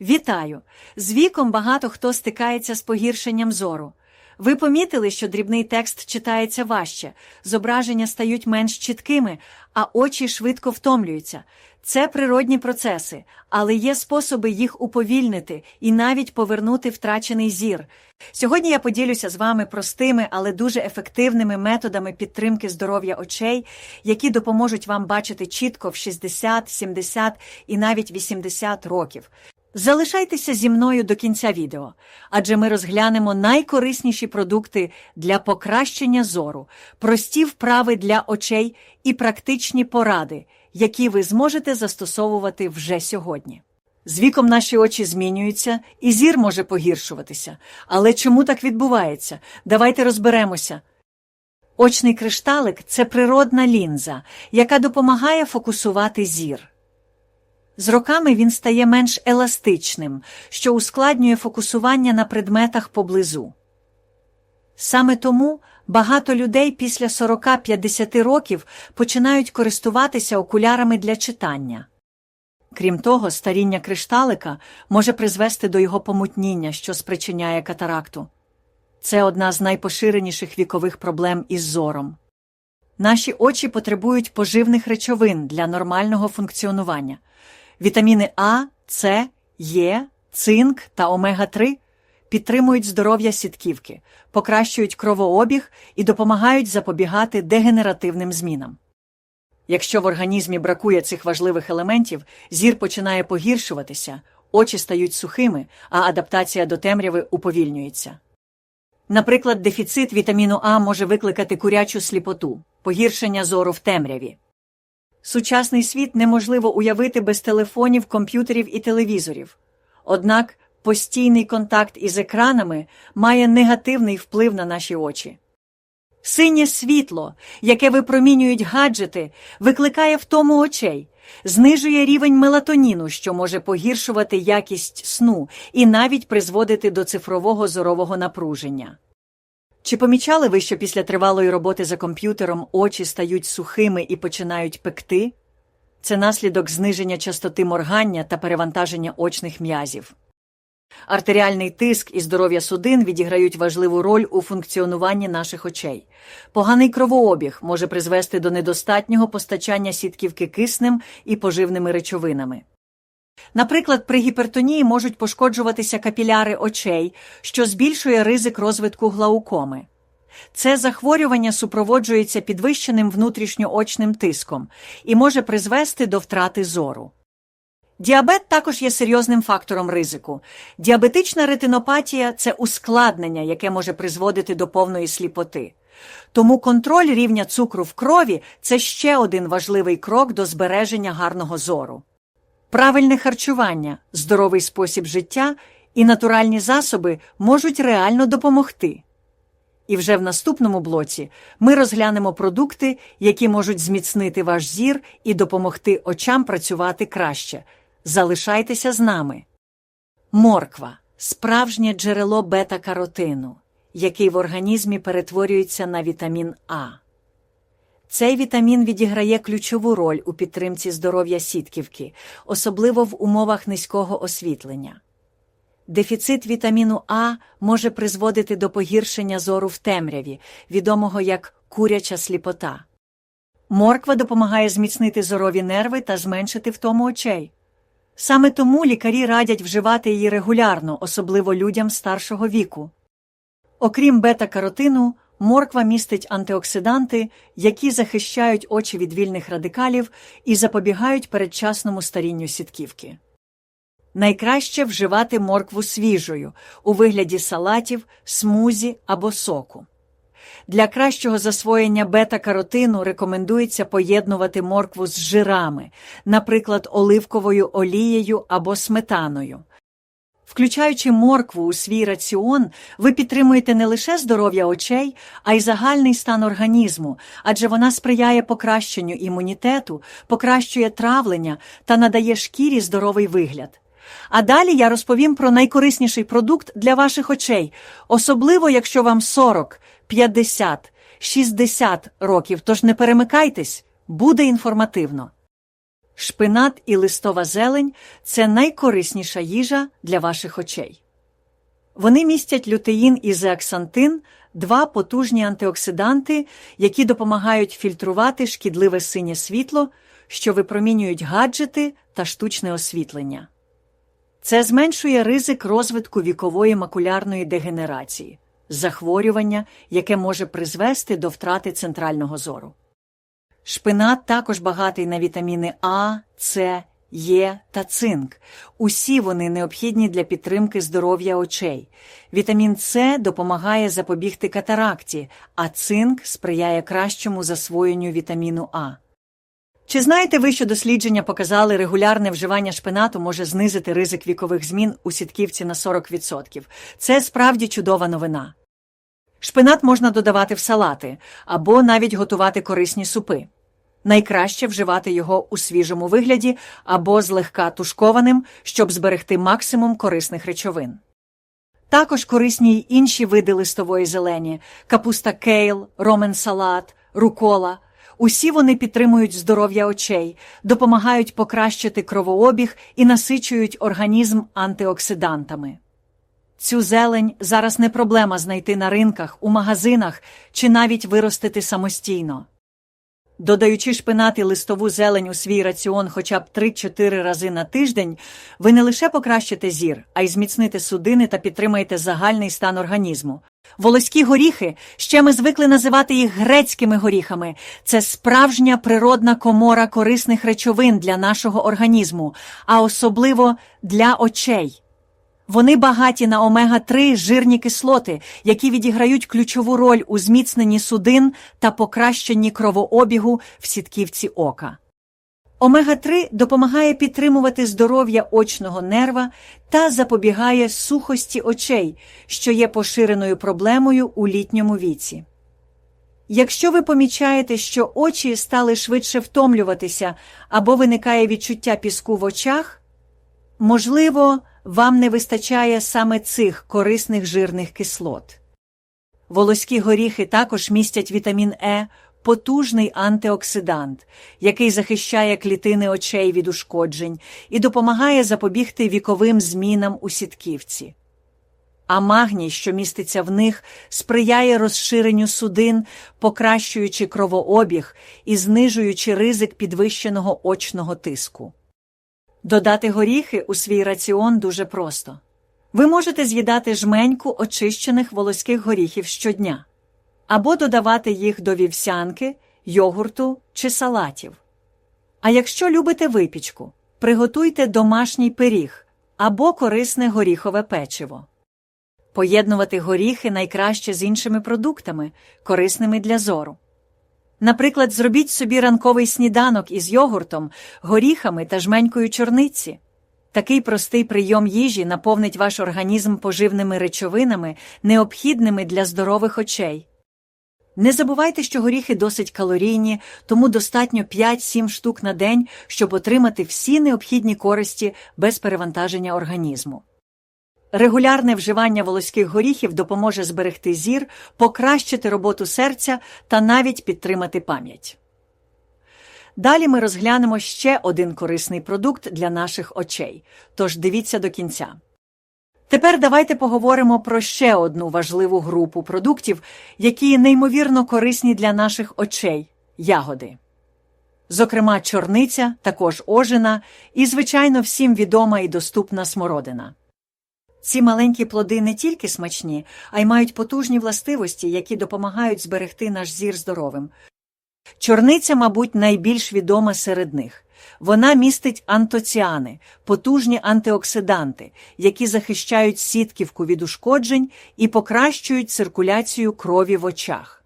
Вітаю! З віком багато хто стикається з погіршенням зору. Ви помітили, що дрібний текст читається важче, зображення стають менш чіткими, а очі швидко втомлюються. Це природні процеси, але є способи їх уповільнити і навіть повернути втрачений зір. Сьогодні я поділюся з вами простими, але дуже ефективними методами підтримки здоров'я очей, які допоможуть вам бачити чітко в 60, 70 і навіть 80 років. Залишайтеся зі мною до кінця відео, адже ми розглянемо найкорисніші продукти для покращення зору, прості вправи для очей і практичні поради, які ви зможете застосовувати вже сьогодні. З віком наші очі змінюються, і зір може погіршуватися. Але чому так відбувається? Давайте розберемося. Очний кришталик це природна лінза, яка допомагає фокусувати зір. З роками він стає менш еластичним, що ускладнює фокусування на предметах поблизу. Саме тому багато людей після 40-50 років починають користуватися окулярами для читання. Крім того, старіння кришталика може призвести до його помутніння, що спричиняє катаракту. Це одна з найпоширеніших вікових проблем із зором. Наші очі потребують поживних речовин для нормального функціонування. Вітаміни А, С, Е, цинк та омега-3 підтримують здоров'я сітківки, покращують кровообіг і допомагають запобігати дегенеративним змінам. Якщо в організмі бракує цих важливих елементів, зір починає погіршуватися, очі стають сухими, а адаптація до темряви уповільнюється. Наприклад, дефіцит вітаміну А може викликати курячу сліпоту, погіршення зору в темряві. Сучасний світ неможливо уявити без телефонів, комп'ютерів і телевізорів. Однак постійний контакт із екранами має негативний вплив на наші очі. Синє світло, яке випромінюють гаджети, викликає втому очей, знижує рівень мелатоніну, що може погіршувати якість сну і навіть призводити до цифрового зорового напруження. Чи помічали ви, що після тривалої роботи за комп'ютером очі стають сухими і починають пекти? Це наслідок зниження частоти моргання та перевантаження очних м'язів. Артеріальний тиск і здоров'я судин відіграють важливу роль у функціонуванні наших очей. Поганий кровообіг може призвести до недостатнього постачання сітківки киснем і поживними речовинами. Наприклад, при гіпертонії можуть пошкоджуватися капіляри очей, що збільшує ризик розвитку глаукоми. Це захворювання супроводжується підвищеним внутрішньоочним тиском і може призвести до втрати зору. Діабет також є серйозним фактором ризику. Діабетична ретинопатія це ускладнення, яке може призводити до повної сліпоти. Тому контроль рівня цукру в крові це ще один важливий крок до збереження гарного зору. Правильне харчування, здоровий спосіб життя і натуральні засоби можуть реально допомогти. І вже в наступному блоці ми розглянемо продукти, які можуть зміцнити ваш зір і допомогти очам працювати краще. Залишайтеся з нами. Морква справжнє джерело бета-каротину, який в організмі перетворюється на вітамін А. Цей вітамін відіграє ключову роль у підтримці здоров'я сітківки, особливо в умовах низького освітлення. Дефіцит вітаміну А може призводити до погіршення зору в темряві, відомого як куряча сліпота. Морква допомагає зміцнити зорові нерви та зменшити втому очей. Саме тому лікарі радять вживати її регулярно, особливо людям старшого віку. Окрім бета-каротину, морква містить антиоксиданти, які захищають очі від вільних радикалів і запобігають передчасному старінню сітківки. Найкраще вживати моркву свіжою у вигляді салатів, смузі або соку. Для кращого засвоєння бета-каротину рекомендується поєднувати моркву з жирами, наприклад, оливковою олією або сметаною. Включаючи моркву у свій раціон, ви підтримуєте не лише здоров'я очей, а й загальний стан організму, адже вона сприяє покращенню імунітету, покращує травлення та надає шкірі здоровий вигляд. А далі я розповім про найкорисніший продукт для ваших очей, особливо якщо вам 40, 50, 60 років, тож не перемикайтесь, буде інформативно. Шпинат і листова зелень це найкорисніша їжа для ваших очей. Вони містять лютеїн і зеаксантин, два потужні антиоксиданти, які допомагають фільтрувати шкідливе синє світло, що випромінюють гаджети та штучне освітлення. Це зменшує ризик розвитку вікової макулярної дегенерації, захворювання, яке може призвести до втрати центрального зору. Шпинат також багатий на вітаміни А, С, Е та цинк. Усі вони необхідні для підтримки здоров'я очей. Вітамін С допомагає запобігти катаракті, а цинк сприяє кращому засвоєнню вітаміну А. Чи знаєте ви, що дослідження показали, регулярне вживання шпинату може знизити ризик вікових змін у сітківці на 40%? Це справді чудова новина. Шпинат можна додавати в салати або навіть готувати корисні супи. Найкраще вживати його у свіжому вигляді або злегка тушкованим, щоб зберегти максимум корисних речовин. Також корисні й інші види листової зелені капуста кейл, ромен салат, рукола. Усі вони підтримують здоров'я очей, допомагають покращити кровообіг і насичують організм антиоксидантами. Цю зелень зараз не проблема знайти на ринках, у магазинах чи навіть виростити самостійно. Додаючи шпинат і листову зелень у свій раціон хоча б 3-4 рази на тиждень, ви не лише покращите зір, а й зміцните судини та підтримаєте загальний стан організму. Волоські горіхи, ще ми звикли називати їх грецькими горіхами, це справжня природна комора корисних речовин для нашого організму, а особливо для очей. Вони багаті на омега-3 жирні кислоти, які відіграють ключову роль у зміцненні судин та покращенні кровообігу в сітківці ока. Омега-3 допомагає підтримувати здоров'я очного нерва та запобігає сухості очей, що є поширеною проблемою у літньому віці. Якщо ви помічаєте, що очі стали швидше втомлюватися або виникає відчуття піску в очах, можливо, вам не вистачає саме цих корисних жирних кислот. Волоські горіхи також містять вітамін Е, потужний антиоксидант, який захищає клітини очей від ушкоджень і допомагає запобігти віковим змінам у сітківці. А магній, що міститься в них, сприяє розширенню судин, покращуючи кровообіг і знижуючи ризик підвищеного очного тиску. Додати горіхи у свій раціон дуже просто. Ви можете з'їдати жменьку очищених волоських горіхів щодня, або додавати їх до вівсянки, йогурту чи салатів. А якщо любите випічку, приготуйте домашній пиріг або корисне горіхове печиво. Поєднувати горіхи найкраще з іншими продуктами, корисними для зору. Наприклад, зробіть собі ранковий сніданок із йогуртом, горіхами та жменькою чорниці. Такий простий прийом їжі наповнить ваш організм поживними речовинами, необхідними для здорових очей. Не забувайте, що горіхи досить калорійні, тому достатньо 5-7 штук на день, щоб отримати всі необхідні користі без перевантаження організму. Регулярне вживання волоських горіхів допоможе зберегти зір, покращити роботу серця та навіть підтримати пам'ять. Далі ми розглянемо ще один корисний продукт для наших очей, тож дивіться до кінця. Тепер давайте поговоримо про ще одну важливу групу продуктів, які неймовірно корисні для наших очей ягоди. Зокрема, чорниця, також ожина і, звичайно, всім відома і доступна смородина. Ці маленькі плоди не тільки смачні, а й мають потужні властивості, які допомагають зберегти наш зір здоровим. Чорниця, мабуть, найбільш відома серед них. Вона містить антоціани, потужні антиоксиданти, які захищають сітківку від ушкоджень і покращують циркуляцію крові в очах.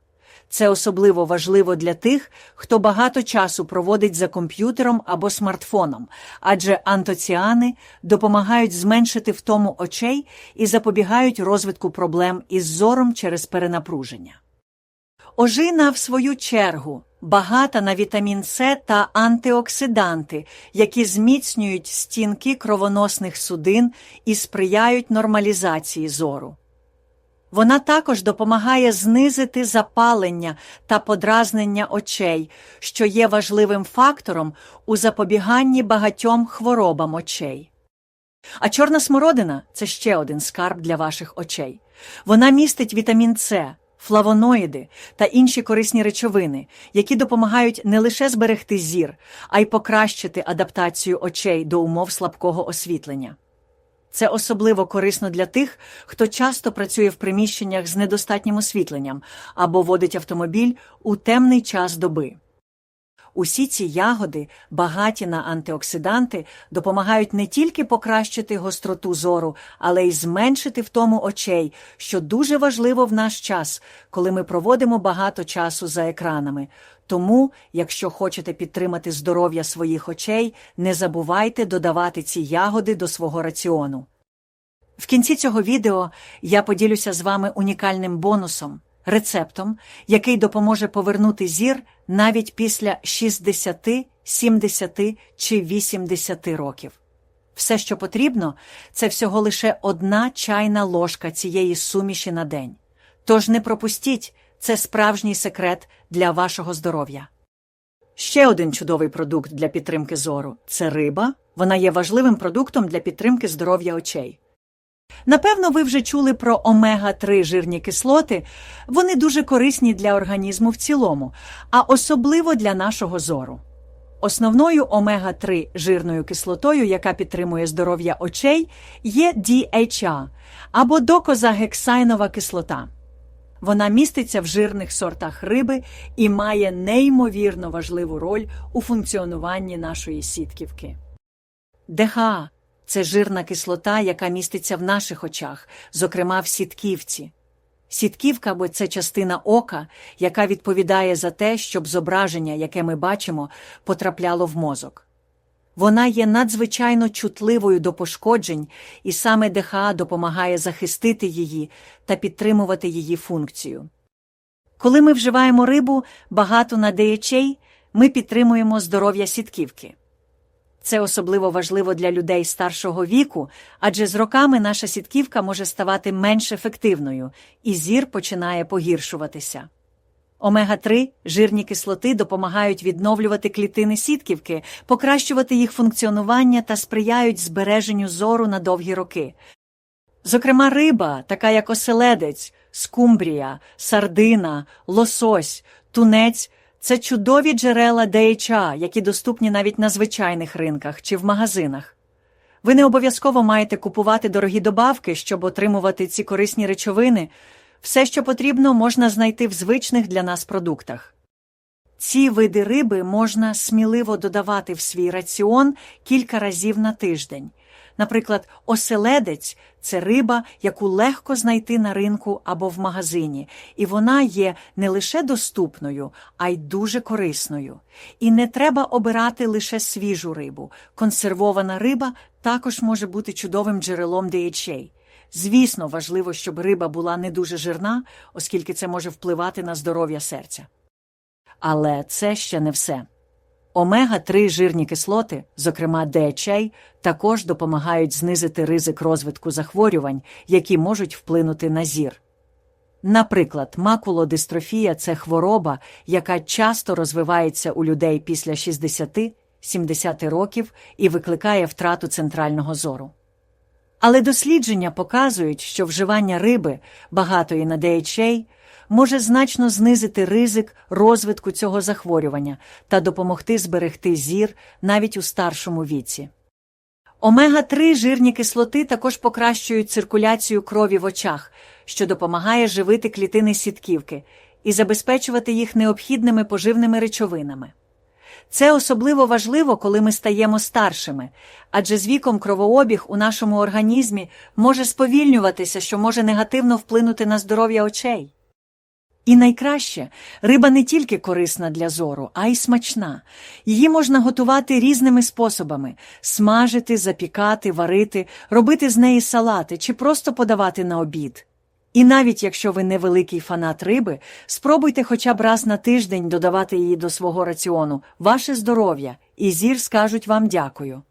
Це особливо важливо для тих, хто багато часу проводить за комп'ютером або смартфоном, адже антоціани допомагають зменшити втому очей і запобігають розвитку проблем із зором через перенапруження. Ожина, в свою чергу, багата на вітамін С та антиоксиданти, які зміцнюють стінки кровоносних судин і сприяють нормалізації зору. Вона також допомагає знизити запалення та подразнення очей, що є важливим фактором у запобіганні багатьом хворобам очей. А чорна смородина це ще один скарб для ваших очей. Вона містить вітамін С, флавоноїди та інші корисні речовини, які допомагають не лише зберегти зір, а й покращити адаптацію очей до умов слабкого освітлення. Це особливо корисно для тих, хто часто працює в приміщеннях з недостатнім освітленням або водить автомобіль у темний час доби. Усі ці ягоди, багаті на антиоксиданти, допомагають не тільки покращити гостроту зору, але й зменшити втому очей, що дуже важливо в наш час, коли ми проводимо багато часу за екранами. Тому, якщо хочете підтримати здоров'я своїх очей, не забувайте додавати ці ягоди до свого раціону. В кінці цього відео я поділюся з вами унікальним бонусом, рецептом, який допоможе повернути зір навіть після 60, 70 чи 80 років. Все, що потрібно, це всього лише одна чайна ложка цієї суміші на день. Тож не пропустіть, це справжній секрет для вашого здоров'я. Ще один чудовий продукт для підтримки зору це риба. Вона є важливим продуктом для підтримки здоров'я очей. Напевно, ви вже чули про омега-3 жирні кислоти. Вони дуже корисні для організму в цілому, а особливо для нашого зору. Основною омега-3 жирною кислотою, яка підтримує здоров'я очей, є DHA або докозагексайнова кислота. Вона міститься в жирних сортах риби і має неймовірно важливу роль у функціонуванні нашої сітківки. ДХА – це жирна кислота, яка міститься в наших очах, зокрема в сітківці. Сітківка бо це частина ока, яка відповідає за те, щоб зображення, яке ми бачимо, потрапляло в мозок. Вона є надзвичайно чутливою до пошкоджень, і саме ДХА допомагає захистити її та підтримувати її функцію. Коли ми вживаємо рибу багато на ми підтримуємо здоров'я сітківки. Це особливо важливо для людей старшого віку, адже з роками наша сітківка може ставати менш ефективною, і зір починає погіршуватися. Омега-3 жирні кислоти допомагають відновлювати клітини сітківки, покращувати їх функціонування та сприяють збереженню зору на довгі роки. Зокрема, риба, така як оселедець, скумбрія, сардина, лосось, тунець це чудові джерела DHA, які доступні навіть на звичайних ринках чи в магазинах. Ви не обов'язково маєте купувати дорогі добавки, щоб отримувати ці корисні речовини. Все, що потрібно, можна знайти в звичних для нас продуктах. Ці види риби можна сміливо додавати в свій раціон кілька разів на тиждень. Наприклад, оселедець це риба, яку легко знайти на ринку або в магазині, і вона є не лише доступною, а й дуже корисною. І не треба обирати лише свіжу рибу. Консервована риба також може бути чудовим джерелом DHA. Звісно, важливо, щоб риба була не дуже жирна, оскільки це може впливати на здоров'я серця. Але це ще не все. Омега-3 жирні кислоти, зокрема DHA, також допомагають знизити ризик розвитку захворювань, які можуть вплинути на зір. Наприклад, макулодистрофія це хвороба, яка часто розвивається у людей після 60-70 років і викликає втрату центрального зору. Але дослідження показують, що вживання риби, багатої на DHA, може значно знизити ризик розвитку цього захворювання та допомогти зберегти зір навіть у старшому віці. Омега-3 жирні кислоти також покращують циркуляцію крові в очах, що допомагає живити клітини сітківки і забезпечувати їх необхідними поживними речовинами. Це особливо важливо, коли ми стаємо старшими, адже з віком кровообіг у нашому організмі може сповільнюватися, що може негативно вплинути на здоров'я очей. І найкраще, риба не тільки корисна для зору, а й смачна. Її можна готувати різними способами смажити, запікати, варити, робити з неї салати чи просто подавати на обід. І навіть якщо ви не великий фанат риби, спробуйте хоча б раз на тиждень додавати її до свого раціону, ваше здоров'я, і зір скажуть вам дякую.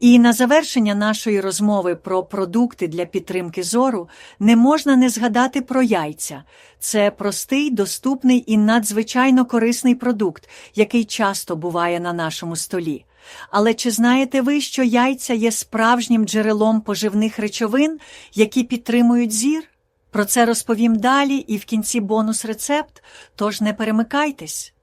І на завершення нашої розмови про продукти для підтримки зору не можна не згадати про яйця. Це простий, доступний і надзвичайно корисний продукт, який часто буває на нашому столі. Але чи знаєте ви, що яйця є справжнім джерелом поживних речовин, які підтримують зір? Про це розповім далі і в кінці бонус рецепт, тож не перемикайтесь.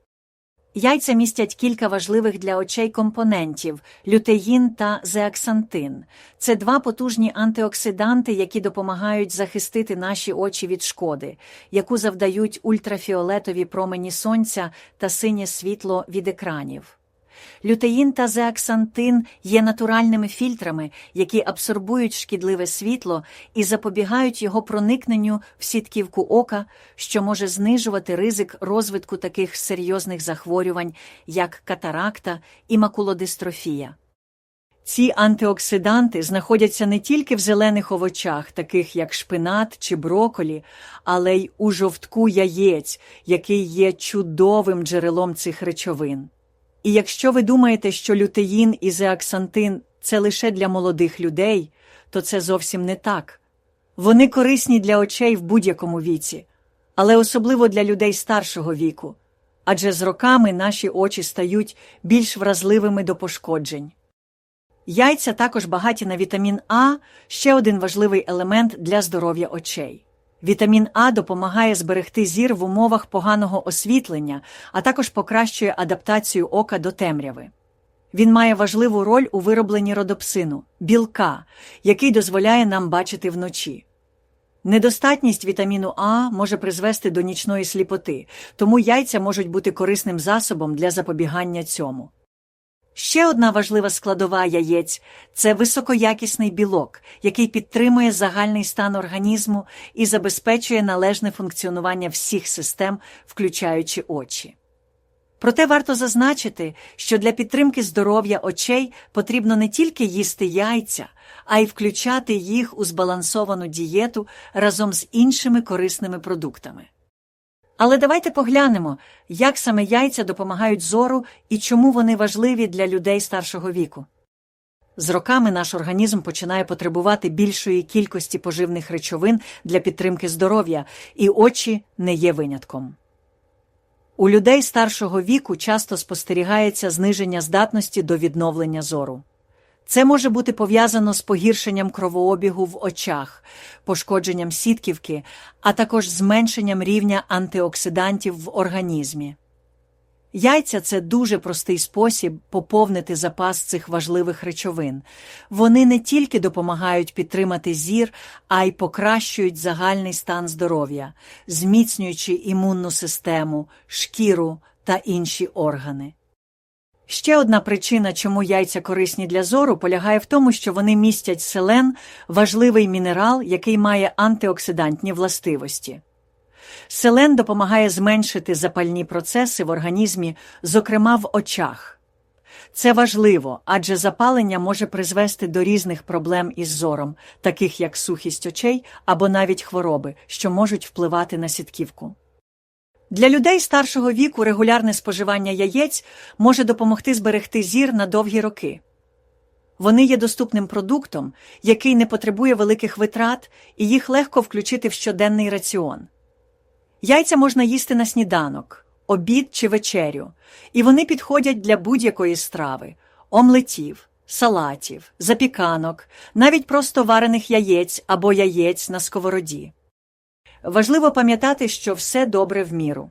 Яйця містять кілька важливих для очей компонентів лютеїн та зеаксантин. Це два потужні антиоксиданти, які допомагають захистити наші очі від шкоди, яку завдають ультрафіолетові промені сонця та синє світло від екранів. Лютеїн та зеаксантин є натуральними фільтрами, які абсорбують шкідливе світло і запобігають його проникненню в сітківку ока, що може знижувати ризик розвитку таких серйозних захворювань, як катаракта і макулодистрофія. Ці антиоксиданти знаходяться не тільки в зелених овочах, таких як шпинат чи броколі, але й у жовтку яєць, який є чудовим джерелом цих речовин. І якщо ви думаєте, що лютеїн і зеаксантин це лише для молодих людей, то це зовсім не так. Вони корисні для очей в будь-якому віці, але особливо для людей старшого віку, адже з роками наші очі стають більш вразливими до пошкоджень. Яйця також багаті на вітамін А, ще один важливий елемент для здоров'я очей. Вітамін А допомагає зберегти зір в умовах поганого освітлення, а також покращує адаптацію ока до темряви. Він має важливу роль у виробленні родопсину білка, який дозволяє нам бачити вночі. Недостатність вітаміну А може призвести до нічної сліпоти, тому яйця можуть бути корисним засобом для запобігання цьому. Ще одна важлива складова яєць це високоякісний білок, який підтримує загальний стан організму і забезпечує належне функціонування всіх систем, включаючи очі. Проте варто зазначити, що для підтримки здоров'я очей потрібно не тільки їсти яйця, а й включати їх у збалансовану дієту разом з іншими корисними продуктами. Але давайте поглянемо, як саме яйця допомагають зору і чому вони важливі для людей старшого віку. З роками наш організм починає потребувати більшої кількості поживних речовин для підтримки здоров'я, і очі не є винятком. У людей старшого віку часто спостерігається зниження здатності до відновлення зору. Це може бути пов'язано з погіршенням кровообігу в очах, пошкодженням сітківки, а також зменшенням рівня антиоксидантів в організмі. Яйця це дуже простий спосіб поповнити запас цих важливих речовин. Вони не тільки допомагають підтримати зір, а й покращують загальний стан здоров'я, зміцнюючи імунну систему, шкіру та інші органи. Ще одна причина, чому яйця корисні для зору, полягає в тому, що вони містять селен, важливий мінерал, який має антиоксидантні властивості. Селен допомагає зменшити запальні процеси в організмі, зокрема в очах. Це важливо, адже запалення може призвести до різних проблем із зором, таких як сухість очей або навіть хвороби, що можуть впливати на сітківку. Для людей старшого віку регулярне споживання яєць може допомогти зберегти зір на довгі роки. Вони є доступним продуктом, який не потребує великих витрат, і їх легко включити в щоденний раціон. Яйця можна їсти на сніданок, обід чи вечерю, і вони підходять для будь-якої страви, омлетів, салатів, запіканок, навіть просто варених яєць або яєць на сковороді. Важливо пам'ятати, що все добре в міру.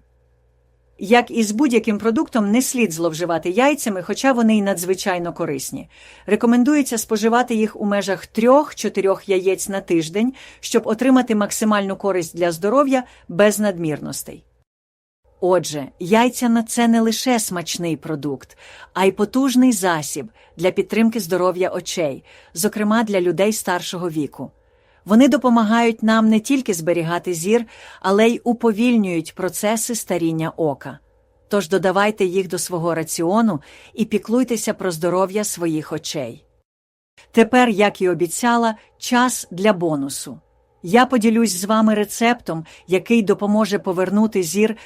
Як і з будь-яким продуктом, не слід зловживати яйцями, хоча вони й надзвичайно корисні. Рекомендується споживати їх у межах 3-4 яєць на тиждень, щоб отримати максимальну користь для здоров'я без надмірностей. Отже, яйця на це не лише смачний продукт, а й потужний засіб для підтримки здоров'я очей, зокрема для людей старшого віку. Вони допомагають нам не тільки зберігати зір, але й уповільнюють процеси старіння ока. Тож додавайте їх до свого раціону і піклуйтеся про здоров'я своїх очей. Тепер, як і обіцяла, час для бонусу. Я поділюсь з вами рецептом, який допоможе повернути зір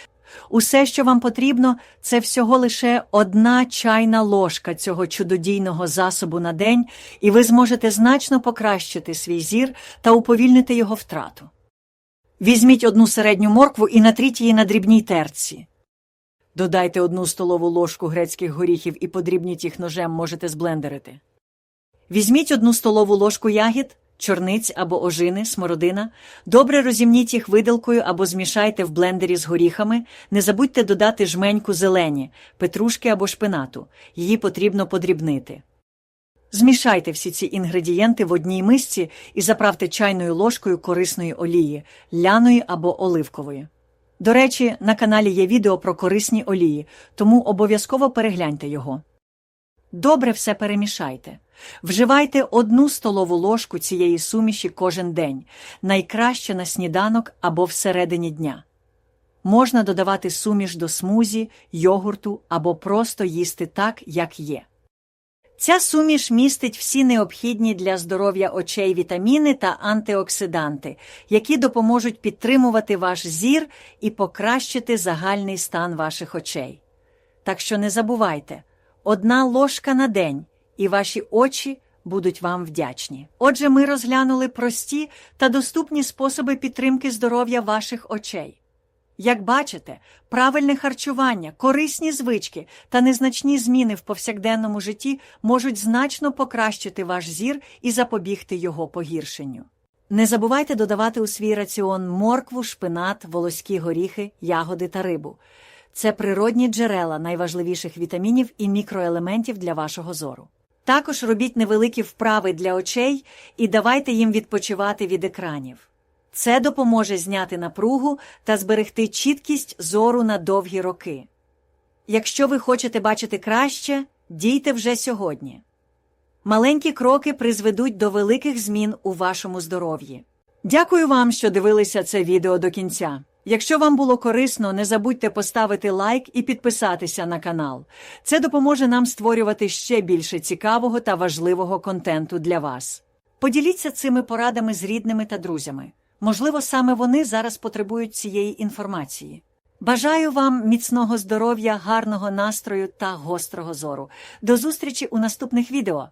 Усе, що вам потрібно, це всього лише одна чайна ложка цього чудодійного засобу на день, і ви зможете значно покращити свій зір та уповільнити його втрату. Візьміть одну середню моркву і натріть її на дрібній терці. Додайте одну столову ложку грецьких горіхів і подрібніть їх ножем можете зблендерити. Візьміть одну столову ложку ягід, чорниць або ожини, смородина, добре розімніть їх виделкою або змішайте в блендері з горіхами, не забудьте додати жменьку зелені, петрушки або шпинату, її потрібно подрібнити. Змішайте всі ці інгредієнти в одній мисці і заправте чайною ложкою корисної олії, ляної або оливкової. До речі, на каналі є відео про корисні олії, тому обов'язково перегляньте його. Добре все перемішайте. Вживайте одну столову ложку цієї суміші кожен день, найкраще на сніданок або всередині дня. Можна додавати суміш до смузі, йогурту або просто їсти так, як є. Ця суміш містить всі необхідні для здоров'я очей вітаміни та антиоксиданти, які допоможуть підтримувати ваш зір і покращити загальний стан ваших очей. Так що не забувайте, одна ложка на день, і ваші очі будуть вам вдячні. Отже, ми розглянули прості та доступні способи підтримки здоров'я ваших очей. Як бачите, правильне харчування, корисні звички та незначні зміни в повсякденному житті можуть значно покращити ваш зір і запобігти його погіршенню. Не забувайте додавати у свій раціон моркву, шпинат, волоські горіхи, ягоди та рибу. Це природні джерела найважливіших вітамінів і мікроелементів для вашого зору. Також робіть невеликі вправи для очей і давайте їм відпочивати від екранів. Це допоможе зняти напругу та зберегти чіткість зору на довгі роки. Якщо ви хочете бачити краще, дійте вже сьогодні. Маленькі кроки призведуть до великих змін у вашому здоров'ї. Дякую вам, що дивилися це відео до кінця. Якщо вам було корисно, не забудьте поставити лайк і підписатися на канал. Це допоможе нам створювати ще більше цікавого та важливого контенту для вас. Поділіться цими порадами з рідними та друзями. Можливо, саме вони зараз потребують цієї інформації. Бажаю вам міцного здоров'я, гарного настрою та гострого зору. До зустрічі у наступних відео.